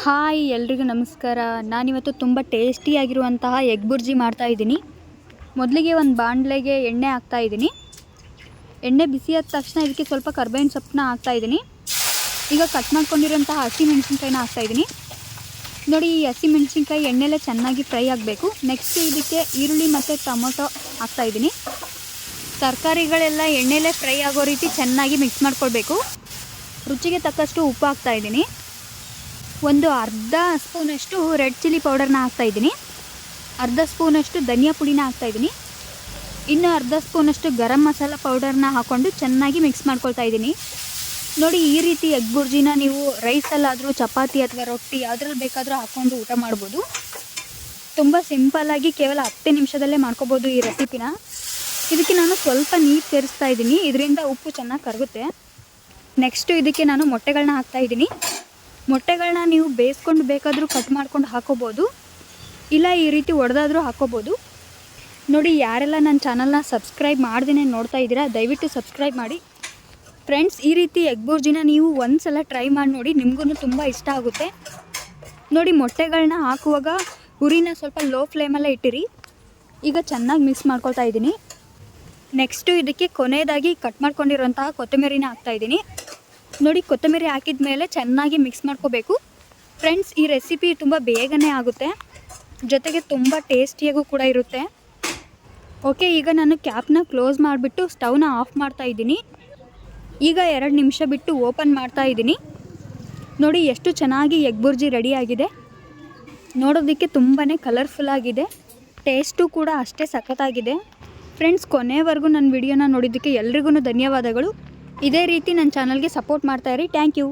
Hi, ಎಲ್ರಿಗೂ ನಮಸ್ಕಾರ. ನಾನಿವತ್ತು ತುಂಬ ಟೇಸ್ಟಿಯಾಗಿರುವಂತಹ ಎಗ್ ಬುರ್ಜಿ ಮಾಡ್ತಾ ಇದ್ದೀನಿ. ಮೊದಲಿಗೆ ಒಂದು ಬಾಣಲೆಗೆ ಎಣ್ಣೆ ಹಾಕ್ತಾ ಇದ್ದೀನಿ. ಎಣ್ಣೆ ಬಿಸಿ ಆದ ತಕ್ಷಣ ಇದಕ್ಕೆ ಸ್ವಲ್ಪ ಕರ್ಬೇವಿನ ಸೊಪ್ಪನ್ನ ಹಾಕ್ತಾ ಇದ್ದೀನಿ. ಈಗ ಕಟ್ ಮಾಡ್ಕೊಂಡಿರೋಂತಹ ಹಸಿ ಮೆಣಸಿನ್ಕಾಯಿನ ಹಾಕ್ತಾ ಇದ್ದೀನಿ. ನೋಡಿ, ಈ ಹಸಿ ಮೆಣಸಿನ್ಕಾಯಿ ಎಣ್ಣೆಲ್ಲ ಚೆನ್ನಾಗಿ ಫ್ರೈ ಆಗಬೇಕು. ನೆಕ್ಸ್ಟ್ ಇದಕ್ಕೆ ಈರುಳ್ಳಿ ಮತ್ತು ಟೊಮೊಟೊ ಹಾಕ್ತಾ ಇದ್ದೀನಿ. ತರಕಾರಿಗಳೆಲ್ಲ ಎಣ್ಣೆಲೇ ಫ್ರೈ ಆಗೋ ರೀತಿ ಚೆನ್ನಾಗಿ ಮಿಕ್ಸ್ ಮಾಡ್ಕೊಳ್ಬೇಕು. ರುಚಿಗೆ ತಕ್ಕಷ್ಟು ಉಪ್ಪು ಹಾಕ್ತಾ ಇದ್ದೀನಿ. ಒಂದು ಅರ್ಧ ಸ್ಪೂನಷ್ಟು ರೆಡ್ ಚಿಲ್ಲಿ ಪೌಡರ್ನ ಹಾಕ್ತಾಯಿದ್ದೀನಿ ಅರ್ಧ ಸ್ಪೂನಷ್ಟು ಧನಿಯಾ ಪುಡಿನ ಹಾಕ್ತಾಯಿದ್ದೀನಿ ಇನ್ನು ಅರ್ಧ ಸ್ಪೂನಷ್ಟು ಗರಂ ಮಸಾಲ ಪೌಡರ್ನ ಹಾಕ್ಕೊಂಡು ಚೆನ್ನಾಗಿ ಮಿಕ್ಸ್ ಮಾಡ್ಕೊಳ್ತಾ ಇದ್ದೀನಿ. ನೋಡಿ, ಈ ರೀತಿ ಎಗ್ ಬುರ್ಜಿನ ನೀವು ರೈಸಲ್ಲಾದರೂ ಚಪಾತಿ ಅಥವಾ ರೊಟ್ಟಿ ಯಾವುದ್ರಲ್ಲಿ ಬೇಕಾದರೂ ಹಾಕ್ಕೊಂಡು ಊಟ ಮಾಡ್ಬೋದು. ತುಂಬ ಸಿಂಪಲ್ಲಾಗಿ ಕೇವಲ ಹತ್ತೇ ನಿಮಿಷದಲ್ಲೇ ಮಾಡ್ಕೋಬೋದು ಈ ರೆಸಿಪಿನ. ಇದಕ್ಕೆ ನಾನು ಸ್ವಲ್ಪ ನೀರು ಸೇರಿಸ್ತಾ ಇದ್ದೀನಿ. ಇದರಿಂದ ಉಪ್ಪು ಚೆನ್ನಾಗಿ ಕರಗುತ್ತೆ. ನೆಕ್ಸ್ಟು ಇದಕ್ಕೆ ನಾನು ಮೊಟ್ಟೆಗಳನ್ನ ಹಾಕ್ತಾ ಇದ್ದೀನಿ. ಮೊಟ್ಟೆಗಳನ್ನ ನೀವು ಬೇಯಿಸ್ಕೊಂಡು ಬೇಕಾದರೂ ಕಟ್ ಮಾಡ್ಕೊಂಡು ಹಾಕೋಬೋದು. ಇಲ್ಲ ಈ ರೀತಿ ಒಡೆದಾದರೂ ಹಾಕೋಬೋದು. ನೋಡಿ, ಯಾರೆಲ್ಲ ನನ್ನ ಚಾನಲ್ನ ಸಬ್ಸ್ಕ್ರೈಬ್ ಮಾಡ್ದೇ ನೋಡ್ತಾ ಇದ್ದೀರಾ, ದಯವಿಟ್ಟು ಸಬ್ಸ್ಕ್ರೈಬ್ ಮಾಡಿ. ಫ್ರೆಂಡ್ಸ್ ಈ ರೀತಿ ಎಗ್ ಬುರ್ಜಿನ ನೀವು ಒಂದು ಸಲ ಟ್ರೈ ಮಾಡಿ ನೋಡಿ ನಿಮಗೂ ತುಂಬ ಇಷ್ಟ ಆಗುತ್ತೆ. ನೋಡಿ ಮೊಟ್ಟೆಗಳನ್ನ ಹಾಕುವಾಗ ಹುರಿನ ಸ್ವಲ್ಪ ಲೋ ಫ್ಲೇಮಲ್ಲೇ ಇಟ್ಟಿರಿ. ಈಗ ಚೆನ್ನಾಗಿ ಮಿಕ್ಸ್ ಮಾಡ್ಕೊಳ್ತಾ ಇದ್ದೀನಿ. ನೆಕ್ಸ್ಟು ಇದಕ್ಕೆ ಕೊನೆಯದಾಗಿ ಕಟ್ ಮಾಡ್ಕೊಂಡಿರೋಂತಹ ಕೊತ್ತಂಬರಿನ ಹಾಕ್ತಾಯಿದ್ದೀನಿ ನೋಡಿ, ಕೊತ್ತಂಬರಿ ಹಾಕಿದ ಮೇಲೆ ಚೆನ್ನಾಗಿ ಮಿಕ್ಸ್ ಮಾಡ್ಕೋಬೇಕು. ಫ್ರೆಂಡ್ಸ್ ಈ ರೆಸಿಪಿ ತುಂಬ ಬೇಗನೆ ಆಗುತ್ತೆ. ಜೊತೆಗೆ ತುಂಬ ಟೇಸ್ಟಿಯಾಗೂ ಕೂಡ ಇರುತ್ತೆ. ಓಕೆ ಈಗ ನಾನು ಕ್ಯಾಪ್ನ ಕ್ಲೋಸ್ ಮಾಡಿಬಿಟ್ಟು ಸ್ಟವ್ನ ಆಫ್ ಮಾಡ್ತಾ ಇದ್ದೀನಿ. ಈಗ ಎರಡು ನಿಮಿಷ ಬಿಟ್ಟು ಓಪನ್ ಮಾಡ್ತಾ ಇದ್ದೀನಿ. ನೋಡಿ, ಎಷ್ಟು ಚೆನ್ನಾಗಿ ಎಗ್ ಬುರ್ಜಿ ರೆಡಿಯಾಗಿದೆ ನೋಡೋದಕ್ಕೆ ತುಂಬಾ ಕಲರ್ಫುಲ್ ಆಗಿದೆ. ಟೇಸ್ಟು ಕೂಡ ಅಷ್ಟೇ ಸಖತ್ತಾಗಿದೆ. ಫ್ರೆಂಡ್ಸ್ ಕೊನೆವರೆಗೂ ನನ್ನ ವಿಡಿಯೋನ ನೋಡಿದ್ದಕ್ಕೆ ಎಲ್ರಿಗೂ ಧನ್ಯವಾದಗಳು. ಇದೇ ರೀತಿ ನನ್ನ ಚಾನಲ್ಗೆ ಸಪೋರ್ಟ್ ಮಾಡ್ತಾಯಿರಿ ಥ್ಯಾಂಕ್ ಯು.